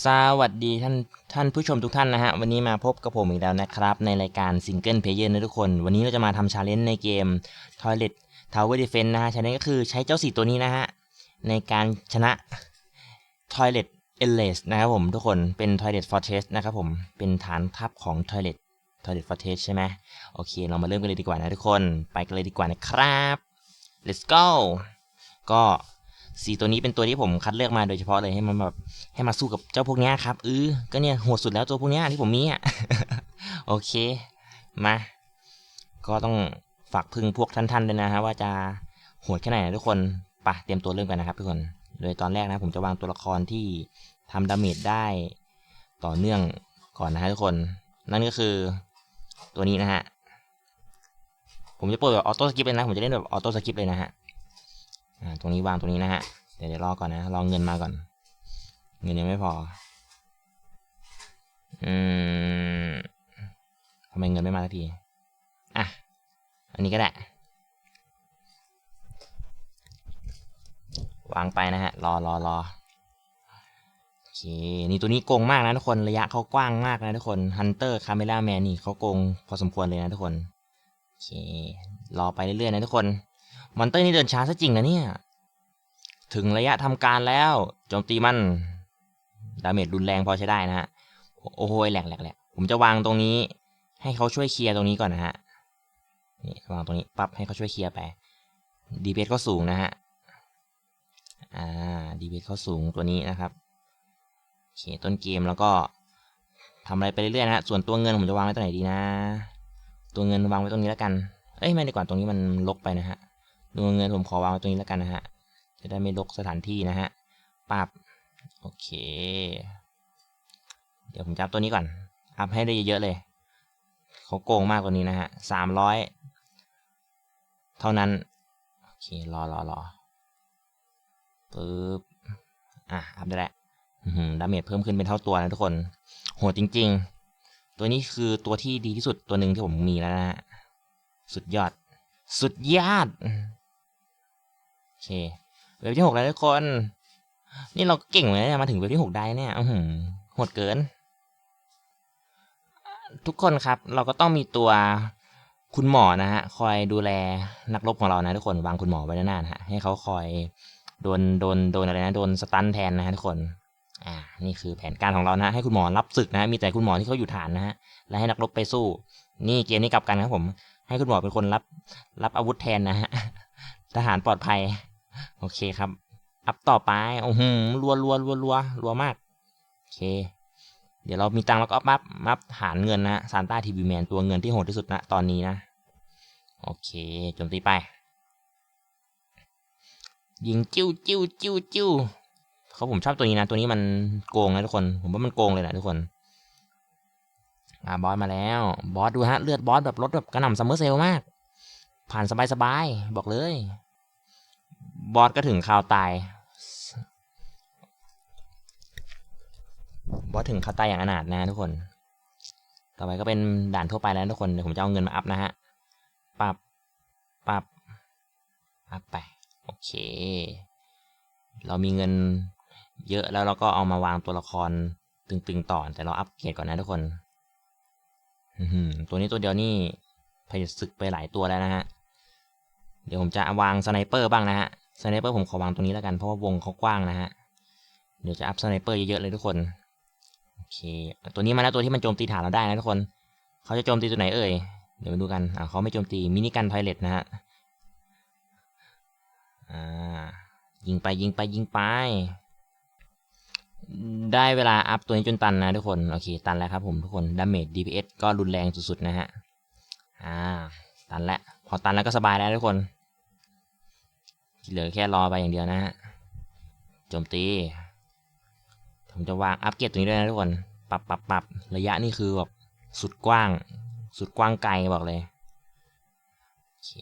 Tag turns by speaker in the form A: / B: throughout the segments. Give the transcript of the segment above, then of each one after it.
A: สวัสดีท่านท่านผู้ชมทุกท่านนะฮะ วันนี้มาพบกับผมอีกแล้วนะครับ ในรายการซิงเกิลเพลเยอร์นะทุกคน วันนี้เราจะมาทำชาเลนจ์ในเกม Toilet Tower Defense นะฮะชาเลนจ์ก็คือใช้เจ้าสี่ตัวนี้นะฮะ ในการชนะ Toilet e l a s นะครับผมทุกคนเป็น Toilet Fortress นะครับผมเป็นฐานทัพของ Toilet Toilet Fortress ใช่ไหมโอเค เรามาเริ่มกันเลยดีกว่านะทุกคนไปกันเลยดีกว่านะครับ let's go ก็ สีตัวนี้เป็นตัวที่ผมคัดเลือกมาโดยเฉพาะเลยให้มันแบบให้มาสู้กับเจ้าพวกนี้ครับเออก็เนี่ยโหดสุดแล้วตัวพวกนี้ที่ผมมีอะโอเคมา ก็ต้องฝากพึ่งพวกท่านๆด้วยนะฮะว่าจะโหดแค่ไหนนะทุกคนปะเตรียมตัวเริ่มกันนะครับทุกคน โดยตอนแรกนะผมจะวางตัวละครที่ทำดาเมจได้ต่อเนื่องก่อนนะฮะทุกคน นั่นก็คือตัวนี้นะฮะผมจะเปิดแบบออโต้สกิปเลยนะ ผมจะเล่นแบบออโต้สกิปเลยนะฮะ ตรงนี้วางตรงนี้นะฮะ เดี๋ยวเดี๋ยวรอก่อนนะ รอเงินมาก่อน เงินยังไม่พอ อืมทำไมเงินไม่มาสักที อะ อันนี้ก็ได้ วางไปนะฮะ รอรอรอโอเค นี่ตัวนี้โกงมากนะทุกคน ระยะเขากว้างมากนะทุกคน ฮันเตอร์ คาเมล่าแมนนี่เขาโกงพอสมควรเลยนะทุกคน โอเค รอไปเรื่อยๆนะทุกคน มอนเตอร์นี่เดินช้าซะจริงนะเนี่ย ถึงระยะทำการแล้วโจมตีมันดาเมจรุนแรงพอใช้ได้นะฮะโอ้โหแหลกแหลกแหลกผมจะวางตรงนี้ ให้เขาช่วยเคลียร์ตรงนี้ก่อนนะฮะนี่วางตรงนี้ปั๊บให้เขาช่วยเคลียร์ไปดีเบสก็สูงนะฮะอ่าดีเบสเขาสูงตัวนี้นะครับโอเคต้นเกมแล้วก็ทำอะไรไปเรื่อยๆนะฮะส่วนตัวเงินผมจะวางไว้ตรงไหนดีนะ ตัวเงินวางไว้ตรงนี้แล้วกันเอ้ยไม่ดีกว่าตรงนี้มันลกไปนะฮะตัวเงินผมขอวางไว้ตรงนี้แล้วกันนะฮะ จะได้ไม่ลกสถานที่นะฮะปับโอเค เดี๋ยวผมจับตัวนี้ก่อน อัพให้ได้เยอะๆเลย เขาโกงมากกว่านี้นะฮะสามร้อยเท่านั้น โอเค รอรอรอปึ๊บ อะ อัพได้แล้วดาเมจเพิ่มขึ้นเป็นเท่าตัวนะทุกคน โหดจริง ๆ ตัวนี้คือตัวที่ดีที่สุดตัวหนึ่งที่ผมมีแล้วนะฮะ สุดยอด สุดยอด โอเค เว็บที่หกแล้วทุกคน นี่เราเก่งเลยเนี่ยมาถึงเว็บที่หกได้เนี่ยอือหือโหดเกิน ทุกคนครับ เราก็ต้องมีตัวคุณหมอนะฮะคอยดูแลนักรบของเรานะทุกคนวางคุณหมอไว้ด้านหน้านะฮะให้เขาคอยโดนโดนโดนอะไรนะโดนสตันแทนนะฮะทุกคนอ่านี่คือแผนการของเรานะให้คุณหมอรับศึกนะมีแต่คุณหมอที่เขาอยู่ฐานนะฮะและให้นักรบไปสู้ นี่เกมนี้กลับกันครับผม ให้คุณหมอเป็นคนรับรับอาวุธแทนนะฮะทหารปลอดภัย โอเคครับ อัพต่อไปโอ้โหรัวรัวรัวรัวรัวมากโอเค เดี๋ยวเรามีตังค์แล้วก็อัพอัพหารเงินนะซานต้าทีวีแมนตัวเงินที่โหดที่สุดนะตอนนี้นะโอเคโจมตีไป ยิงจิ้วจิ้วจิ้วจิ้วเขาผมชอบตัวนี้นะ ตัวนี้มันโกงนะทุกคน ผมว่ามันโกงเลยนะทุกคนอ่าบอสมาแล้ว บอสดูฮะ เลือดบอสแบบลดแบบกระหน่ำซัมเมอร์เซลมาก ผ่านสบายๆ บอกเลย บอสก็ถึงข่าวตาย บอสถึงข่าวตายอย่างอนาถนะทุกคน ต่อไปก็เป็นด่านทั่วไปแล้วทุกคน เดี๋ยวผมจะเอาเงินมาอัพนะฮะ ปรับปรับอัพไป โอเค เรามีเงินเยอะแล้วเราก็เอามาวางตัวละครตึงๆต่อ แต่เราอัพเกรดก่อนนะทุกคน ตัวนี้ตัวเดียวนี่พยศึกไปหลายตัวแล้วนะฮะ เดี๋ยวผมจะวางสไนเปอร์บ้างนะฮะ สไนเปอร์ผมขอวางตรงนี้แล้วกันเพราะว่าวงเขากว้างนะฮะ เดี๋ยวจะอัพสไนเปอร์เยอะๆเลยทุกคน โอเค ตัวนี้มาแล้วตัวที่มันโจมตีฐานเราได้นะทุกคน เขาจะโจมตีตัวไหนเอ่ย เดี๋ยวมาดูกัน อ่าเขาไม่โจมตีมินิกันไพเรตนะฮะ อ่า ยิงไปยิงไปยิงไป ได้เวลาอัพตัวนี้จนตันนะทุกคน โอเค ตันแล้วครับผมทุกคน ดาเมจ DPS ก็รุนแรงสุดๆนะฮะ อ่า ตันแล้ว พอตันแล้วก็สบายแล้วทุกคน เหลือแค่รอไปอย่างเดียวนะฮะโจมตี ผมจะวางอัปเกรดตรงนี้ด้วยนะทุกคน ปรับปรับปรับระยะนี่คือแบบสุดกว้าง สุดกว้างไกลบอกเลย โอเค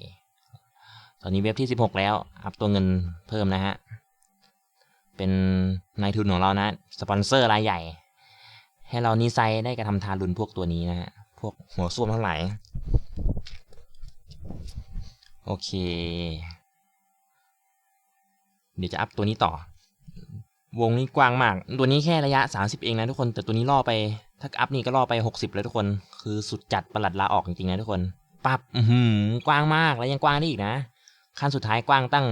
A: ตอนนี้เว็บที่ 16 แล้ว อัพตัวเงินเพิ่มนะฮะ เป็นนายทุนของเรานะ สปอนเซอร์รายใหญ่ ให้เรานิไซได้กระทำทารุณพวกตัวนี้นะฮะ พวกหัวส้วมทั้งหลาย โอเค เดี๋ยวจะอัพตัวนี้ต่อ วงนี้กว้างมาก ตัวนี้แค่ระยะ 30 เองนะทุกคน แต่ตัวนี้ล่อไป ถ้าอัพนี่ก็ล่อไป 60 เลยทุกคน คือสุดจัดประหลัดลาออกจริงๆนะทุกคน ปับอือหือกว้างมากแล้วยังกว้างได้อีกนะ ขั้นสุดท้ายกว้างตั้ง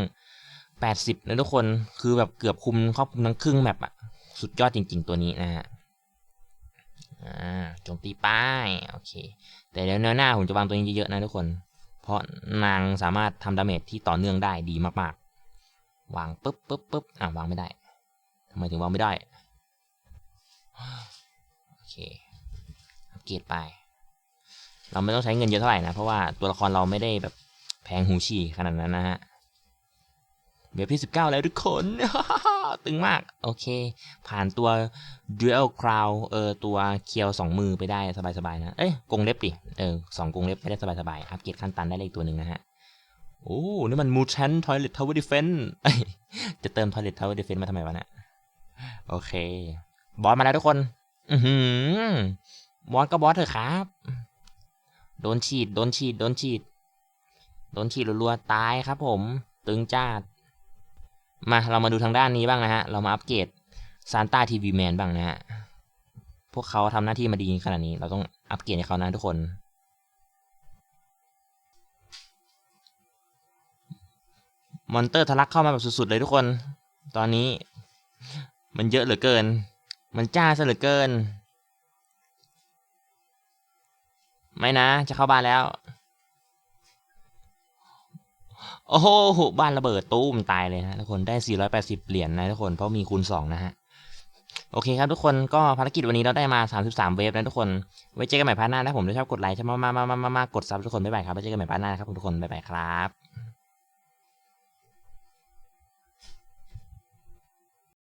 A: 80นะทุกคน คือแบบเกือบคุมครอบคลุมทั้งครึ่งแมปอะสุดยอดจริง ๆ ตัวนี้นะฮะอ่าโจมตีป้ายโอเค แต่เดี๋ยวแนวหน้าผมจะวางตัวนี้เยอะๆนะทุกคน เพราะนางสามารถทำดาเมจที่ต่อเนื่องได้ดีมากๆ วางปุ๊บปุ๊บปุ๊บอะวางไม่ได้ทำไมถึงวางไม่ได้โอเคอัปเกรดไป เราไม่ต้องใช้เงินเยอะเท่าไหร่นะ เพราะว่าตัวละครเราไม่ได้แบบแพงหูฉี่ขนาดนั้นนะฮะเว็บที่สิบเก้าแล้วทุกคน ตึงมาก โอเค ผ่านตัว Dual Crown เออ ตัวเคียวสองมือไปได้สบายๆนะ เอ้ยกรงเล็บดิ เออสองกรงเล็บไปได้สบายๆ อัปเกรดขั้นตันได้เลยตัวหนึ่งนะฮะ โอ้นี่มันมูชันทอยเลททาวเวอร์ดิเฟนจะเติมทอยเลททาวเวอร์ดิเฟนมาทำไมวะเนี่ยโอเค บอสมาแล้วทุกคน อือหือบอสก็บอสเถอะครับ โดนฉีด โดนฉีด โดนฉีด โดนฉีดรัวๆ ตายครับผม ตึงจ้าด มาเรามาดูทางด้านนี้บ้างนะฮะ เรามาอัปเกรดซานต้าทีวีแมนบ้างนะฮะ พวกเขาทำหน้าที่มาดีขนาดนี้ เราต้องอัปเกรดให้เขานะทุกคน มอนเตอร์ทะลักเข้ามาแบบสุดๆเลยทุกคน ตอนนี้ มันเยอะเหลือเกิน มันจ้าซะเหลือเกิน ไม่นะ จะเข้าบ้านแล้ว โอ้โห บ้านระเบิดตู้มตายเลยนะทุกคน ได้ 480 เหรียญนะทุกคน เพราะมีคูณ 2 นะฮะ โอเคครับทุกคน ก็ภารกิจวันนี้เราได้มา 33 เวฟนะทุกคน ไว้เจอกันใหม่พาร์ทหน้านะผมถ้าชอบกดไลค์ถ้ามามามามามากดซับทุกคน บ๊ายบายครับ ไว้เจอกันใหม่พาร์ทหน้านะครับทุกคน บ๊ายบายครับ